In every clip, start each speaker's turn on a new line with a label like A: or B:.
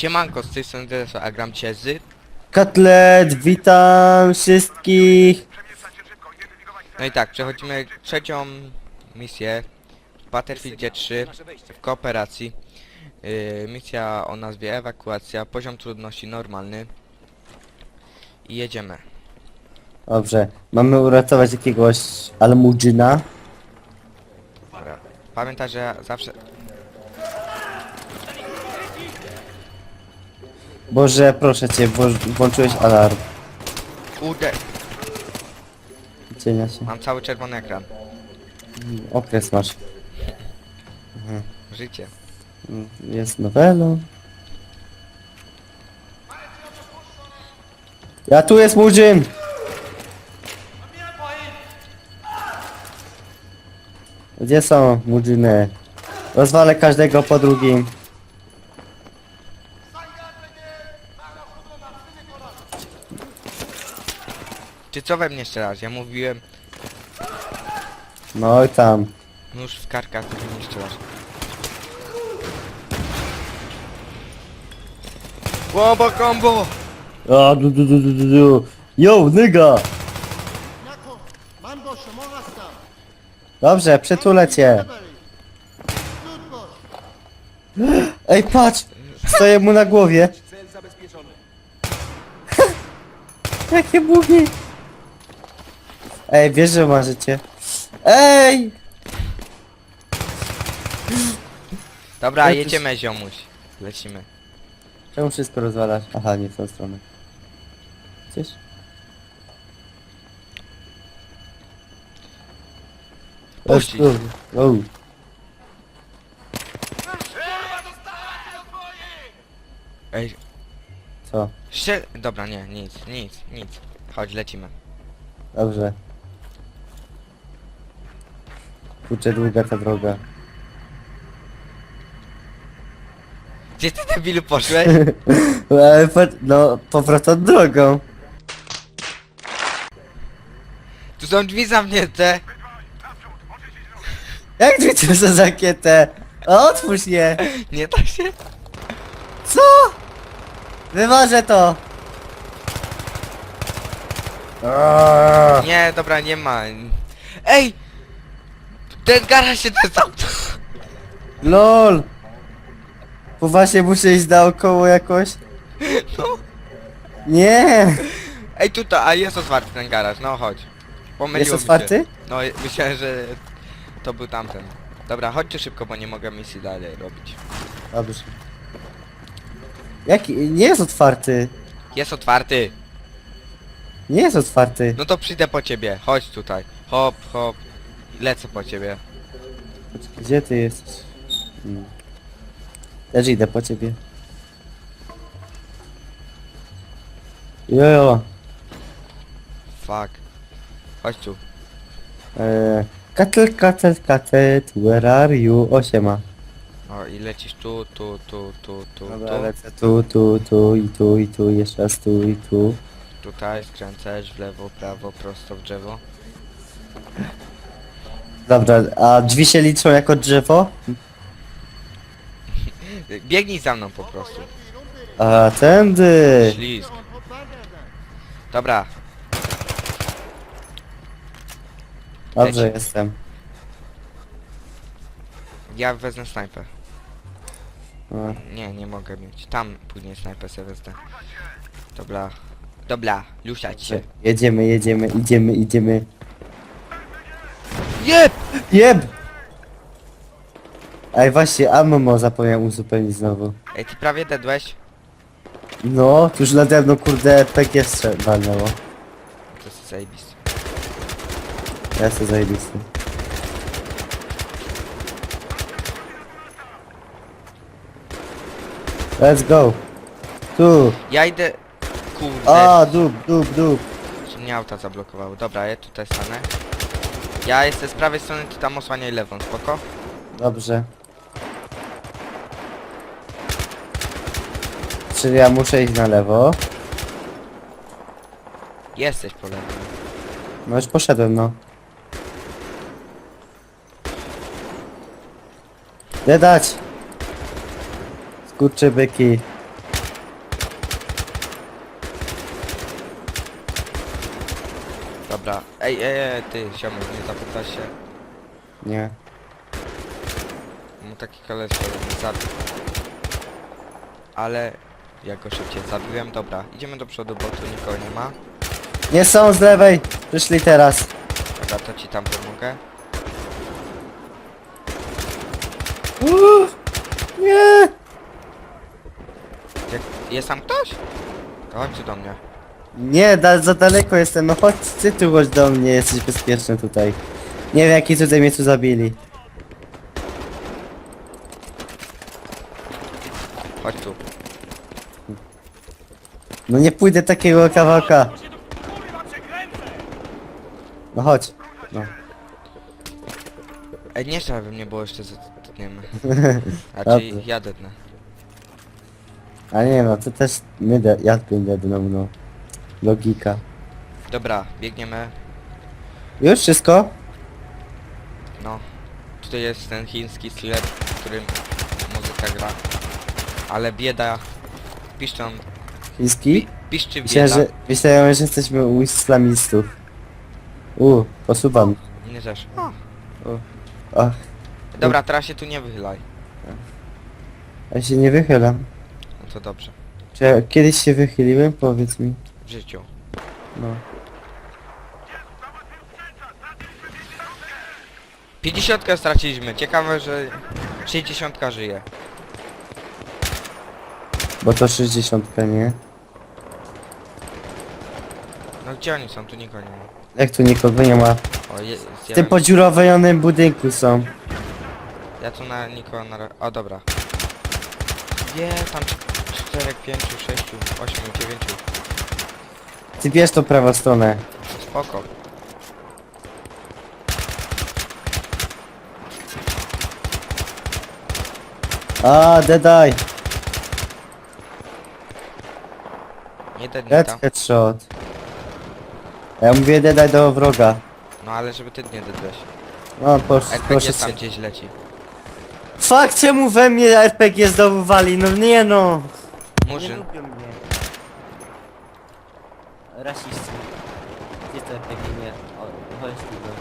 A: Siemanko, z tej strony Dereso, a gram cię z...
B: Kotlet, witam wszystkich.
A: No i tak, przechodzimy trzecią misję w Battlefieldzie 3 w kooperacji. Yy, misja o nazwie ewakuacja, poziom trudności normalny. I jedziemy.
B: Dobrze, mamy uratować jakiegoś almudżyna.
A: Dobra. Pamiętaj, że zawsze...
B: Boże, proszę cię, wło- włączyłeś alarm.
A: Kurde,
B: Cienia się.
A: mam cały czerwony ekran.
B: Okres masz.
A: Życie.
B: Jest nowelą. Ja tu jest murzyn! Gdzie są murzyny? Rozwalę każdego po drugim.
A: Ty co we mnie strzelasz? Ja mówiłem
B: No i tam.
A: nóż w karkach, to mnie strzelasz. Bomba combo!
B: O, du, du, du, du, du, du. Yo, nyga!
C: نکن من با شما هستم
B: Dobrze, przytulę cię.
C: ببرید زود باش
B: Ej, patrz! Stoję mu na głowie. Jakie bugi! Ej, wiesz, że marzycie. Ej!
A: Dobra, jedziemy ziomuś. Lecimy.
B: Czemu wszystko rozwalasz? Aha, nie w tą stronę. Gdzieś?
A: Puścić.
B: O,
A: Ej,
B: co?
A: strzel... Dobra, nie, nic, nic, nic. Chodź, lecimy.
B: Dobrze. Kurczę, długa ta droga.
A: Gdzie ty debilu poszłeś?
B: Ale po, no, powrotem drogą.
A: Tu są drzwi zamknięte.
B: Jak drzwi za zakietę? Otwórz je!
A: Nie da się.
B: Co? Wyważę to! Aaaa.
A: Nie, dobra, nie ma. Ej! Ten garaż się sam.
B: LOL! Poważnie muszę iść naokoło jakoś?
A: No.
B: Nie!
A: Ej, tutaj, a jest otwarty ten garaż, no chodź. Pomyliło
B: Jest
A: mi się.
B: otwarty?
A: No, myślałem, że to był tamten. Dobra, chodźcie szybko, bo nie mogę misji dalej robić.
B: Dobrze. Jaki? Nie jest otwarty.
A: Jest otwarty.
B: Nie jest otwarty.
A: No to przyjdę po ciebie. Chodź tutaj. Hop, hop. Lecę po ciebie.
B: Gdzie ty jesteś? Hmm. Też idę po ciebie. Jojo.
A: Fuck. Chodź tu.
B: Eee, katel, katel, katet, where are you? Osiema.
A: O, i lecisz tu, tu, tu, tu, tu,
B: Dobra,
A: tu.
B: lecę tu, tu, tu i tu, i tu, jeszcze raz tu, i tu.
A: Tutaj skręcasz w lewo, prawo, prosto w drzewo.
B: Dobra, a drzwi się liczą jako drzewo?
A: Biegnij za mną po prostu.
B: A tędy!
A: Ślizg. Dobra,
B: Dobrze
A: Leci.
B: jestem.
A: ja wezmę snajper.
B: A,
A: Nie, nie mogę mieć. Tam później snajper sobie wezmę. Dobra. Dobra, lusiać się.
B: Jedziemy, jedziemy, idziemy, idziemy.
A: Jeb!
B: Jeb! Ej, właśnie, ammo zapomniałem uzupełnić znowu.
A: Ej, ty prawie dedłeś?
B: No, tu już nade mną, kurde, PG strzelnęło.
A: To jest zajebiste.
B: Ja jestem zajebisty. Let's go. Tu.
A: Ja idę... Kurde,
B: A, dup, dup, dup.
A: że mnie auta zablokowały. Dobra, ja tutaj stanę. Ja jestem z prawej strony, ty tam osłaniaj lewą, spoko?
B: Dobrze. Czyli ja muszę iść na lewo.
A: Jesteś po lewej.
B: No już poszedłem, no. Nie dać! Skurczybyki.
A: Dobra. Ej, ej, ej, ty, ziomek, nie zapytasz się.
B: Nie.
A: Mu taki koleś mnie zabił. Ale... Ja go szybciej zabiłem, dobra. Idziemy do przodu, bo tu nikogo nie ma.
B: Nie są z lewej! Przyszli teraz.
A: Dobra, to ci tam pomogę.
B: Uuu, nie!
A: Jak, jest tam ktoś? To chodź tu do mnie.
B: Nie, da, za daleko jestem, no chodź, ty tu chodź do mnie, jesteś bezpieczny tutaj. Nie wiem jaki tutaj mnie tu zabili.
A: Chodź tu.
B: No nie pójdę takiego kawałka. No chodź. No.
A: Ej, nie trzeba by mnie było jeszcze zatkniemy. A
B: Dobrze.
A: czy ja dednę.
B: A nie no, to też my, de, ja dednął, no. Logika.
A: Dobra, biegniemy.
B: Już wszystko?
A: No. Tutaj jest ten chiński sklep, w którym muzyka gra. Ale bieda. Piszczą.
B: Chiński?
A: Piszczy
B: Myślałem,
A: bieda.
B: że, myślałem, że jesteśmy u islamistów. U, posuwam.
A: Nie też.
B: Ach,
A: Dobra, teraz się tu nie wychylaj.
B: ja się nie wychylam.
A: No to dobrze.
B: Czy ja kiedyś się wychyliłem? Powiedz mi.
A: W życiu.
B: No.
A: 50 straciliśmy. Ciekawe, że 60 żyje.
B: Bo to 60, nie?
A: No gdzie oni są? Tu nikogo nie ma.
B: Jak tu nikogo nie ma?
A: O, je,
B: W tym podziurowanym budynku są.
A: ja tu na nikogo na... ra- O, dobra. Nie, tam 4, 5, 6, 8, 9.
B: Ty bierz tą prawą stronę.
A: Spoko.
B: A, Deadeye.
A: Nie nie
B: Dead headshot. A Ja mówię Deadeye do wroga.
A: No ale żeby ty nie dedłeś.
B: No, proszę,
A: RPG
B: proszę
A: tam
B: cię.
A: gdzieś leci.
B: Fuck, czemu we mnie RPG znowu wali? No nie no. Nie
A: Murzyn.
B: lubią mnie. Rasiści. Gdzie to RPG nie? O, chodź tu go.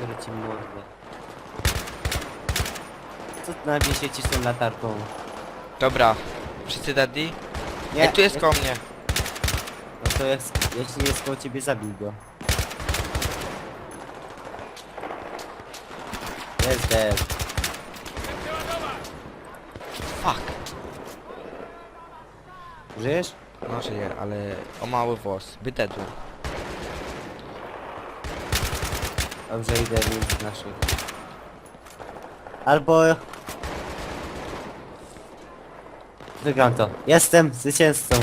B: Biorę ci mordę. Co ty na mnie świecisz tą latarką?
A: Dobra. Wszyscy daddy?
B: Nie,
A: Ej, tu jest koło mnie.
B: No to jest, jeśli jest koło ciebie, zabij go. Jest dead.
A: Fuck.
B: Żyjesz?
A: No żyje, ale o mały włos. By dedł.
B: Dobrze, idę między naszych. Albo... Wygram to. Jestem zwycięzcą.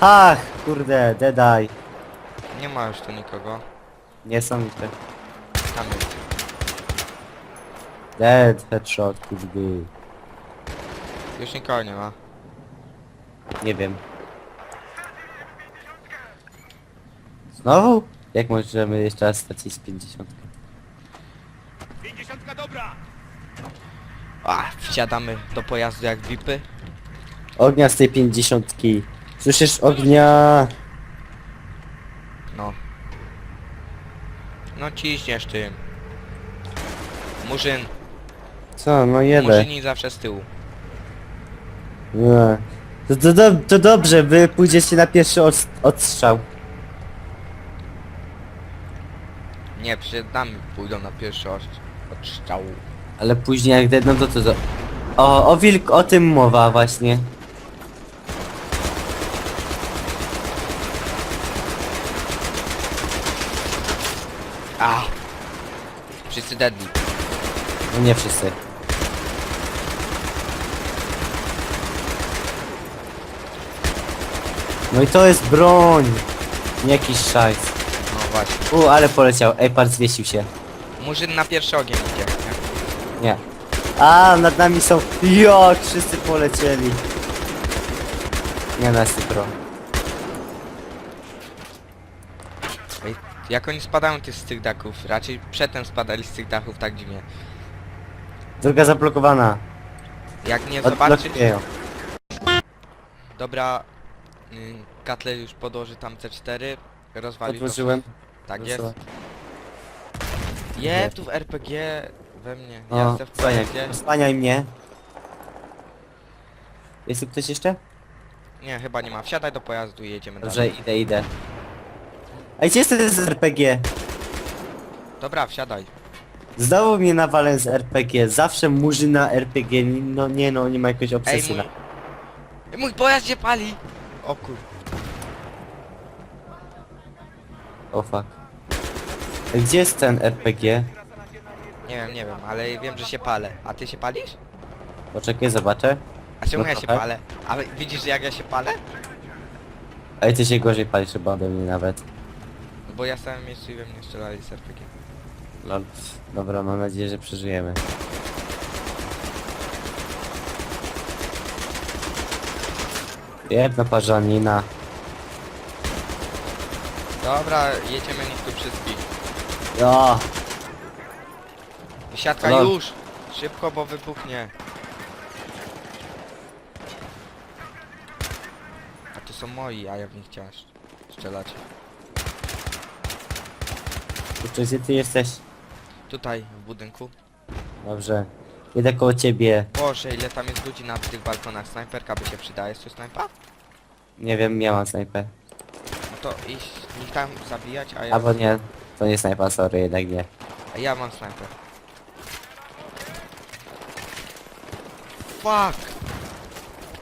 B: Ach, kurde, Deadeye.
A: Nie ma już tu nikogo.
B: Niesamowite.
A: Tam jest.
B: Dead, headshot, kurde.
A: Już nikogo nie ma.
B: Nie wiem. Znowu? Jak możemy jeszcze raz stracić 50?
A: A, wsiadamy do pojazdu jak VIPy.
B: Ognia z tej 50. Słyszysz ognia?
A: No. No ciśniesz tym. Murzyn.
B: Co, no jedę.
A: Murzyni zawsze z tyłu.
B: Nie. To, to, do, to dobrze, wy pójdziecie na pierwszy od, odstrzał.
A: Nie, przed nami pójdą na pierwszy odstrzał.
B: Ale później jak dedną to co to... O, o wilk, o tym mowa właśnie.
A: A! Wszyscy deadly.
B: No nie wszyscy. No i to jest broń. Nie jakiś szajs.
A: No właśnie.
B: U, ale poleciał. Ej, par zwiesił się.
A: Murzyn na pierwszy ogień idzie. Nie?
B: Nie. A, nad nami są... Jak wszyscy polecieli. Nie, nas pro.
A: Ej, jak oni spadają ty z tych dachów? Raczej przedtem spadali z tych dachów tak dziwnie.
B: Droga zablokowana.
A: Jak nie zobaczyć...
B: Odblokuję ją.
A: Dobra, y, Katle już podłoży tam C4, rozwalił to.
B: Odłożyłem.
A: Tak jest. Je, tu w RPG we mnie. Ja
B: O,
A: jestem w pojazdzie.
B: wspaniaj mnie. Jest tu ktoś jeszcze?
A: Nie, chyba nie ma. Wsiadaj do pojazdu i jedziemy
B: Dobrze,
A: dalej.
B: idę, idę. Ej, gdzie jest ten z RPG?
A: Dobra, wsiadaj.
B: Znowu mnie nawalę z RPG. Zawsze murzyna RPG. No nie no, nie ma jakiejś
A: Ej,
B: obsesji
A: mój...
B: na...
A: Ej, mój pojazd się pali! O kur...
B: O fuck. Gdzie jest ten RPG?
A: Nie wiem, nie wiem, ale wiem, że się palę. A ty się palisz?
B: Poczekaj, zobaczę.
A: A czemu
B: No
A: ja się
B: trochę.
A: palę? A widzisz jak ja się palę?
B: Ej, ty się gorzej palisz chyba ode mnie nawet.
A: Bo ja miejscu i we mnie strzelali z RPG.
B: Lol. Dobra, mam nadzieję, że przeżyjemy. Jedna parzanina.
A: Dobra, jedziemy niech tu wszystkich.
B: O,
A: Siatka już! Szybko, bo wybuchnie. A to są moi, a ja w nich chciałem strz- strzelać.
B: kurczę, gdzie ty jesteś?
A: Tutaj, w budynku.
B: Dobrze. Jedę koło ciebie.
A: Boże, ile tam jest ludzi na tych balkonach. Snajperka by się przydała. Jest tu snajpa?
B: Nie wiem, ja mam snajpę.
A: No to iść, ich tam zabijać, a ja...
B: Albo nie, to nie snajpa, sorry, jednak nie.
A: A ja mam snajper. Fuck!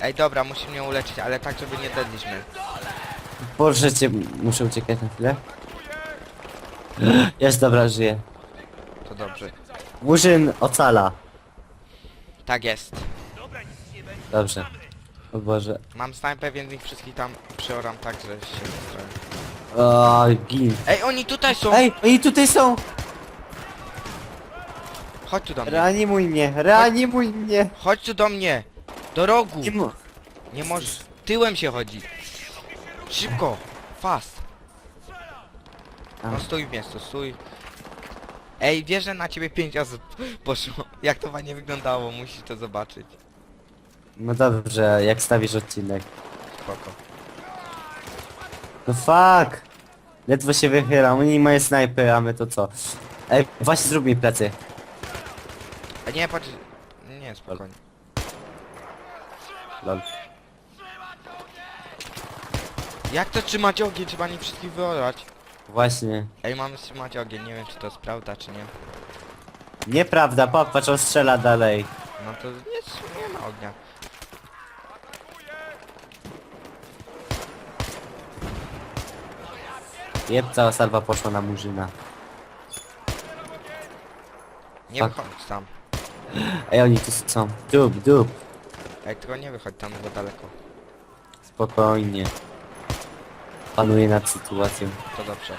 A: Ej, dobra, musi mnie uleczyć, ale tak, żeby nie dedliśmy.
B: Boże cię, muszę uciekać na chwilę. Jest, dobra, żyję.
A: To dobrze.
B: Murzyn ocala.
A: Tak jest.
B: Dobrze. O Boże.
A: Mam snajpę, więc ich wszystkich tam przeoram tak, że się zestroję.
B: O, gin.
A: Ej, oni tutaj są!
B: Ej, oni tutaj są!
A: Chodź tu do mnie.
B: Reanimuj mnie, reanimuj mnie!
A: Chodź tu do mnie! Do rogu!
B: Nie mo-
A: Nie możesz. Tyłem się chodzi. Szybko! Fast! No stój w miejscu, stój. Ej, wiesz, że na ciebie pięć osób poszło. Jak to fajnie wyglądało, musisz to zobaczyć.
B: No dobrze, jak stawisz odcinek.
A: Spoko.
B: No fuck! Ledwo się wychylam, oni mają snajpy, a my to co? Ej, właśnie zrób mi plecy.
A: A nie, patrz... Nie, spokojnie.
B: Lol.
A: Jak to trzymać ogień? Trzeba nie wszystkich wyorać.
B: Właśnie.
A: Ej, mamy trzymać ogień, nie wiem czy to jest prawda czy nie.
B: Nieprawda, popatrz, on strzela dalej.
A: No to nie, nie ma ognia.
B: Jeb, cała salwa poszła na murzyna.
A: Nie
B: Tak.
A: wychodź tam.
B: Ej, oni tu są. Dup, dup.
A: Ej, tylko nie wychodź tam za daleko.
B: Spokojnie. Panuję nad sytuacją.
A: To dobrze.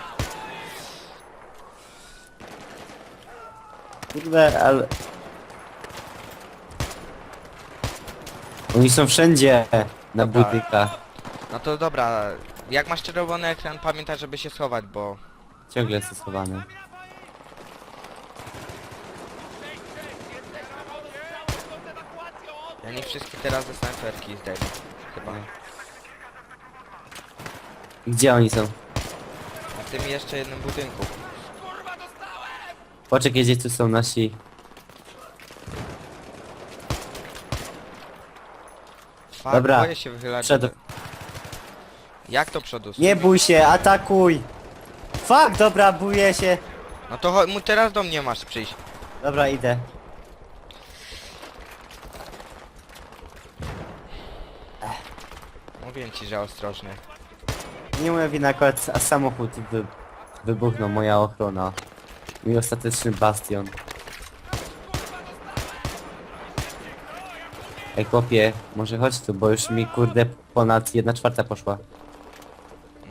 B: Kurde, ale... Oni są wszędzie na
A: Dobra.
B: budynkach.
A: No to dobra, jak masz czerwony ekran, pamiętaj, żeby się schować, bo...
B: Ciągle jest schowane.
A: Ja nie wszystkich teraz ze snajperki zdejmę. Chyba.
B: Gdzie oni są?
A: W tym jeszcze jednym budynku.
B: Poczekaj, gdzie tu są nasi...
A: Fuck,
B: Dobra,
A: boję się wychylać.
B: Przed...
A: Jak to przodu?
B: Nie bój się, atakuj! Fuck, dobra, buję się.
A: No to cho- mu teraz do mnie masz przyjść.
B: Dobra, idę.
A: Mówiłem ci, że ostrożny.
B: Nie moja wina, akurat a samochód wy... wybuchnął, moja ochrona. Mój ostateczny bastion. Ej, chłopie, może chodź tu, bo już mi kurde ponad jedna czwarta poszła.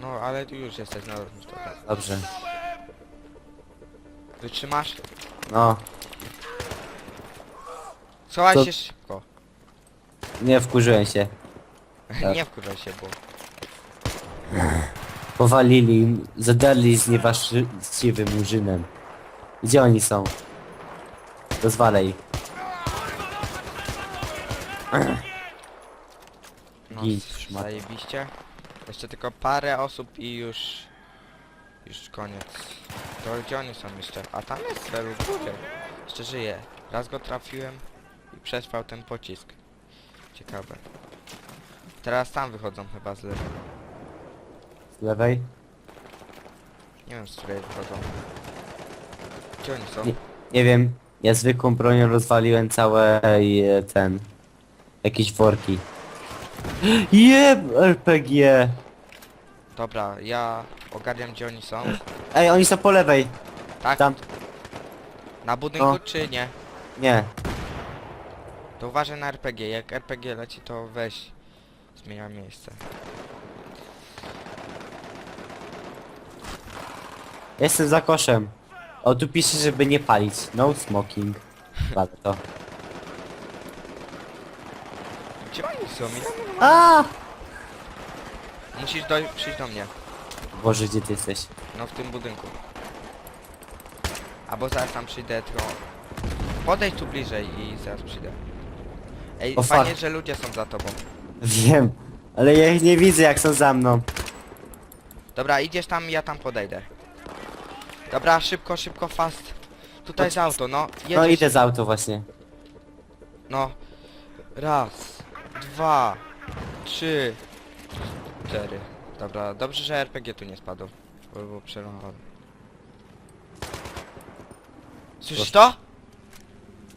A: No, ale tu już jesteś na trochę.
B: Dobrze.
A: Wytrzymasz?
B: No,
A: Schowaj
B: To-
A: się szybko.
B: nie wkurzyłem się. Tak.
A: nie wkurzaj się, bo...
B: Powalili, zadarli z niewłaściwym murzynem. Gdzie oni są? Rozwalę ich.
A: No,
B: szmat.
A: zajebiście. Jeszcze tylko parę osób i już... Już koniec. To gdzie oni są jeszcze? A tam jest celu w górze. Jeszcze żyje. Raz go trafiłem i przetrwał ten pocisk. Ciekawe. Teraz tam wychodzą chyba z lewej.
B: Z lewej?
A: Nie wiem z której wychodzą. Gdzie oni są?
B: Nie. Nie wiem, ja zwykłą bronią rozwaliłem całe e, ten... Jakieś worki. Jeb! RPG!
A: Dobra, ja ogarniam gdzie oni są.
B: Ej, oni są po lewej.
A: Tak?
B: Tam.
A: Na budynku
B: No.
A: czy nie?
B: Nie.
A: To uważaj na RPG. Jak RPG leci to weź. Zmienia miejsce.
B: Jestem za koszem. O, tu pisze, żeby nie palić. No smoking. Ładne to.
A: Gdzie oni są?
B: A!
A: Musisz do... przyjść do mnie.
B: Boże, gdzie ty jesteś?
A: No w tym budynku. Albo zaraz tam przyjdę, tylko... Podejdź tu bliżej i zaraz przyjdę. Ej,
B: O,
A: fajnie,
B: fuck.
A: że ludzie są za tobą.
B: Wiem, ale ja ich nie widzę jak są za mną.
A: Dobra, idziesz tam, ja tam podejdę. Dobra, szybko, szybko, fast. Tutaj jest auto, no. Jedziesz.
B: No idę z auto właśnie.
A: No. Raz, dwa, trzy, cztery. Dobra, dobrze, że RPG tu nie spadł. Bo było przerąbane. Słyszysz to?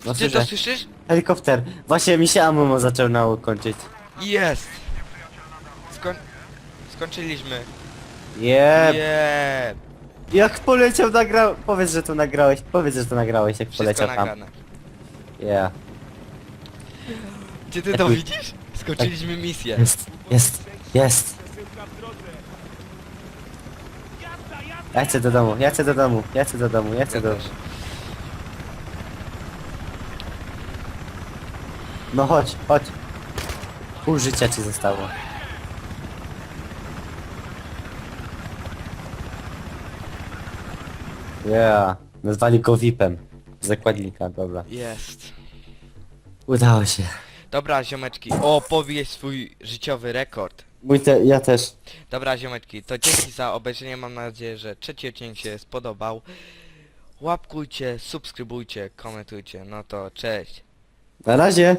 B: No
A: Ty to
B: słyszę.
A: słyszysz?
B: Helikopter. Właśnie mi się ammo zaczął na kończyć.
A: Jest! Skoń... Skończyliśmy.
B: Jeb.
A: Jeb!
B: Jak poleciał nagrał. Powiedz, że to nagrałeś. Powiedz, że to nagrałeś jak
A: Wszystko
B: poleciał tam.
A: nagrane.
B: Yeah.
A: Czy ty to widzisz? Skończyliśmy misję.
B: Jest, jest, jest. Ja chcę do domu, ja chcę do domu, ja chcę do domu, ja chcę
A: Ja
B: do
A: też.
B: domu. No chodź, chodź. Pół życia ci zostało. Yeah. Nazwali go VIP-em. Zakładnika, dobra.
A: Jest.
B: Udało się.
A: Dobra, ziomeczki. O, powiedz swój życiowy rekord.
B: Mój te, ja też.
A: Dobra, ziomeczki, to dzięki za obejrzenie. Mam nadzieję, że trzeci odcinek się spodobał. Łapkujcie, subskrybujcie, komentujcie. No to cześć.
B: Na razie.